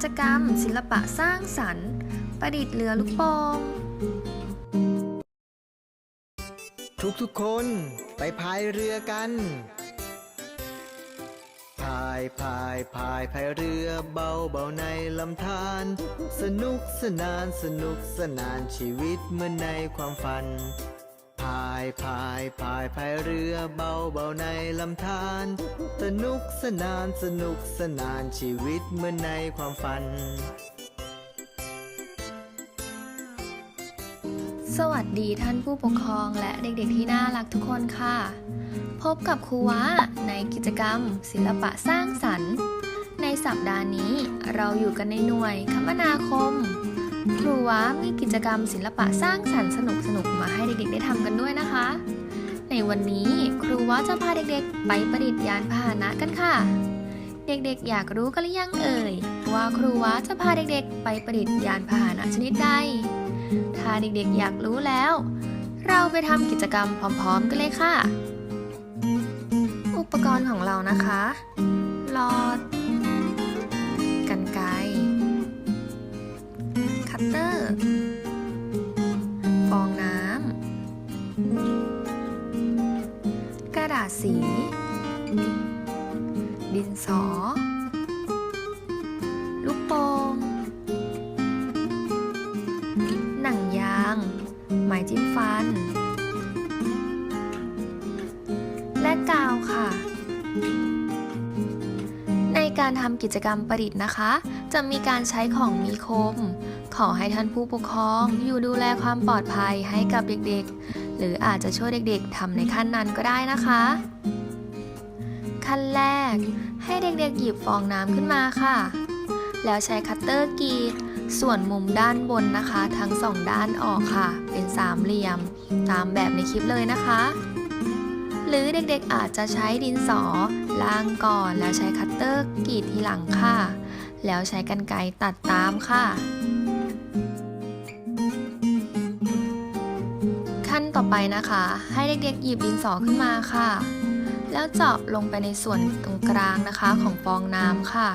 กิจกรรม ศิลปะสร้างสรรค์ ประดิษฐ์เรือลูกโป่งทุกๆคนไปพายเรือกันพายพายพายพายเรือเบาเบาในลำธารสนุกสนานสนุกสนานชีวิตเหมือนในความฝันายพายพายพายเรือเบาเบาในลำธารสนุกสนานสนุกสนานชีวิตเหมือนในความฝัน สวัสดีท่านผู้ปกครองและเด็กๆที่น่ารักทุกคนค่ะ พบกับครูวะในกิจกรรม ศิลปะสร้างสรรค์ ในสัปดาห์นี้เราอยู่กันในหน่วยคมนาคม ครูวะมีกิจกรรมศิลปะสร้างสรรค์สนุกๆมาให้เด็กๆ ได้ทำกันด้วยนะคะ ในวันนี้ครูวะจะพาเด็กๆ ไปประดิษฐ์ยานพาหนะกันค่ะ เด็กๆ อยากรู้กันหรือยังเอ่ย ว่าครูวะจะพาเด็กๆ ไปประดิษฐ์ยานพาหนะชนิดใด ถ้าเด็กๆ อยากรู้แล้ว เราไปทำกิจกรรมพร้อมๆ กันเลยค่ะ อุปกรณ์ของเรานะคะหลอด สี ดินสอ ลูกโป่งหนังยาง ไม้จิ้มฟัน และกาวค่ะ ในการทำกิจกรรมประดิษฐ์นะคะ จะมีการใช้ของมีคม ขอให้ท่านผู้ปกครองอยู่ดูแลความปลอดภัยให้กับเด็กๆ หรืออาจจะช่วยเด็กๆทำในขั้นนั้นก็ได้นะคะ ขั้นแรก ให้เด็กๆหยิบฟองน้ำขึ้นมาค่ะ แล้วใช้คัตเตอร์กรีดส่วนมุมด้านบนนะคะ ทั้งสองด้านออกค่ะ เป็นสามเหลี่ยมตามแบบในคลิปเลยนะคะ หรือเด็กๆอาจจะใช้ดินสอล้างก่อนแล้วใช้คัตเตอร์กรีดทีหลังค่ะ แล้วใช้กรรไกรตัดตามค่ะ ขั้นต่อไปนะคะ ให้เด็กๆหยิบดินสอขึ้นมาค่ะ แล้วเจาะลงไปในส่วนตรงกลางนะคะของฟองน้ำค่ะ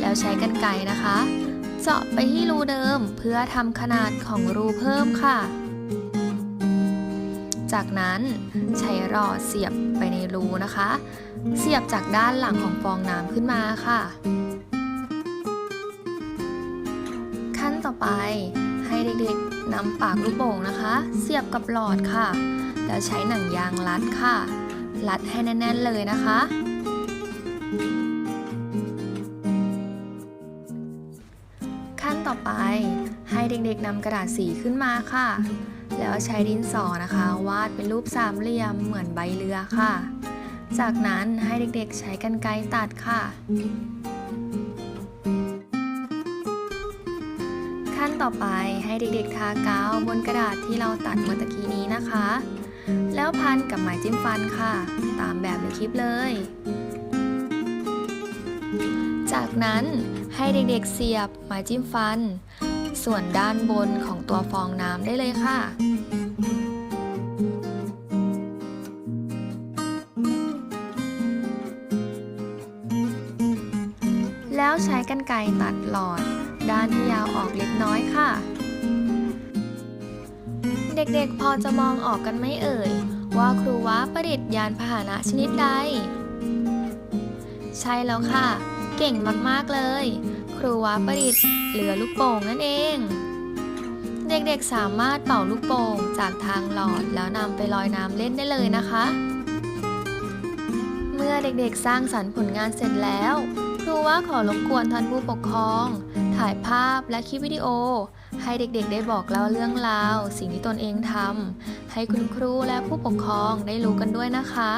แล้วใช้กรรไกรนะคะ เจาะไปที่รูเดิมเพื่อทำขนาดของรูเพิ่มค่ะ จากนั้นใช้รอดเสียบไปในรูนะคะ เสียบจากด้านหลังของฟองน้ำขึ้นมาค่ะ ขั้นต่อไป ให้เด็กๆนำปากลูกโป่งนะคะ เสียบกับหลอดค่ะ แล้วใช้หนังยางรัดค่ะ รัดให้แน่นๆเลยนะคะ ขั้นต่อไปให้เด็กๆนำกระดาษสีขึ้นมาค่ะ แล้วใช้ดินสอนะคะ วาดเป็นรูปสามเหลี่ยมเหมือนใบเรือค่ะ จากนั้นให้เด็กๆใช้กรรไกรตัดค่ะ ต่อไปให้เด็กๆทากาวบนกระดาษที่เราตัดเมื่อตะกี้นี้นะคะ แล้วพันกับไม้จิ้มฟันค่ะ ตามแบบในคลิปเลย จากนั้นให้เด็กๆเสียบไม้จิ้มฟัน ส่วนด้านบนของตัวฟองน้ำได้เลยค่ะแล้วใช้กรรไกรตัดหลอด ด้านที่ยาวออกเล็กน้อยค่ะ เด็กๆพอจะมองออกกันไหม่เอ่ย ว่าครูวะประดิษฐ์ยานพาหนะชนิดใด ใช่แล้วค่ะ เก่งมากๆเลย ครูวะประดิษฐ์เรือลูกโป่งนั่นเอง เด็กๆสามารถเป่าลูกโป่งจากทางหลอดแล้วนำไปลอยน้ำเล่นได้เลยนะคะเมื่อเด็กๆ สร้างสรรค์ผลงานเสร็จแล้ว ครูว่าขอรบกวนท่านผู้ปกครอง ถ่ายภาพและคลิปวิดีโอ ให้เด็กๆ ได้บอกเล่าเรื่องราว สิ่งที่ตนเองทำให้คุณครูและผู้ปกครองได้รู้กันด้วยนะคะ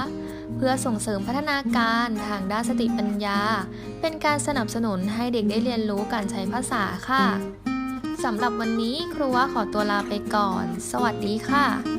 เพื่อส่งเสริมพัฒนาการทางด้านสติปัญญา เป็นการสนับสนุนให้เด็กได้เรียนรู้การใช้ภาษาค่ะสำหรับวันนี้ครูว่าขอตัวลาไปก่อน สวัสดีค่ะ